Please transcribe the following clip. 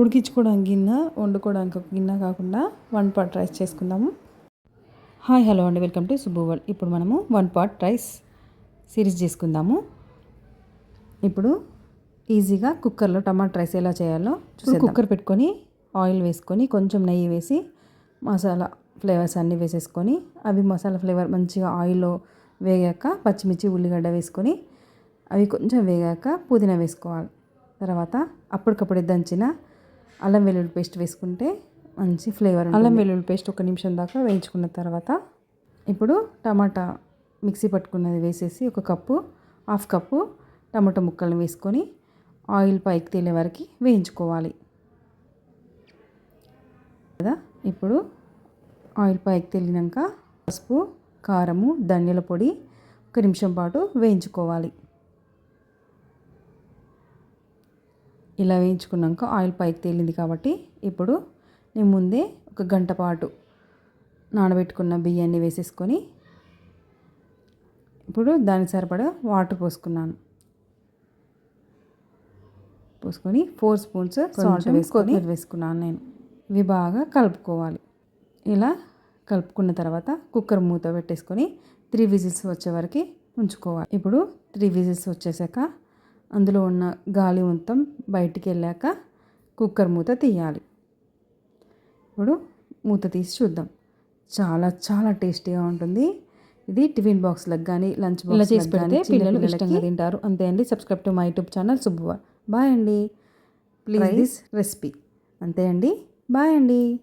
ఉడికించుకోవడానికి గిన్నె వండుకోవడానికి ఒక గిన్నె కాకుండా వన్ పాట్ రైస్ చేసుకుందాము. హాయ్ హలో అండి. వెల్కమ్ టు సుబ్బు వరల్డ్ ఇప్పుడు మనము వన్ పాట్ రైస్ సిరీస్ చేసుకుందాము. ఇప్పుడు ఈజీగా కుక్కర్లో టమాటా రైస్ ఎలా చేయాలో చూసి కుక్కర్ పెట్టుకొని ఆయిల్ వేసుకొని కొంచెం నెయ్యి వేసి మసాలా ఫ్లేవర్స్ అన్నీ వేసేసుకొని అవి మసాలా ఫ్లేవర్ మంచిగా ఆయిల్లో వేగాక పచ్చిమిర్చి ఉల్లిగడ్డ వేసుకొని అవి కొంచెం వేగాక పుదీనా వేసుకోవాలి. తర్వాత అప్పటికప్పుడు దంచిన అల్లం వెల్లుల్లి పేస్ట్ వేసుకుంటే మంచి ఫ్లేవర్ అల్లం వెల్లుల్లి పేస్ట్ ఒక నిమిషం దాకా వేయించుకున్న తర్వాత ఇప్పుడు టమాటా మిక్సీ పట్టుకున్నది వేసేసి ఒక కప్పు హాఫ్ కప్పు టమాటా ముక్కలను వేసుకొని ఆయిల్ పైకి తేలే వరకు వేయించుకోవాలి. కదా? ఇప్పుడు ఆయిల్ పైకి తేలినాక పసుపు కారము ధనియాల పొడి ఒక నిమిషం పాటు వేయించుకోవాలి. ఇలా వేయించుకున్నాక ఆయిల్ పైకి తేలింది కాబట్టి ఇప్పుడు నేను ముందే ఒక గంట పాటు నానబెట్టుకున్న బియ్యాన్ని వేసేసుకొని ఇప్పుడు దానికి సరిపడా వాటర్ పోసుకున్నాను. పోసుకొని ఫోర్ స్పూన్స్ సాల్ట్ వేసుకొని వేసుకున్నాను నేను. ఇవి బాగా కలుపుకోవాలి. ఇలా కలుపుకున్న తర్వాత కుక్కర్ మూత పెట్టేసుకొని త్రీ విజిల్స్ వచ్చే వరకు ఉంచుకోవాలి. ఇప్పుడు త్రీ విజిల్స్ వచ్చేసాక అందులో ఉన్న గాలి మొత్తం బయటికి వెళ్ళాక కుక్కర్ మూత తీయాలి. ఇప్పుడు మూత తీసి చూద్దాం. చాలా చాలా టేస్టీగా ఉంటుంది. ఇది టిఫిన్ బాక్స్లకు కానీ లంచ్ బాక్స్ చేసి పెడితే పిల్లలు ఇష్టంగా తింటారు. అంతే అండి. Subscribe to my YouTube channel సుబ్బువ. Bye అండి. ప్లీజ్ దిస్ రెసిపీ అంతే అండి. బాయ్ అండి.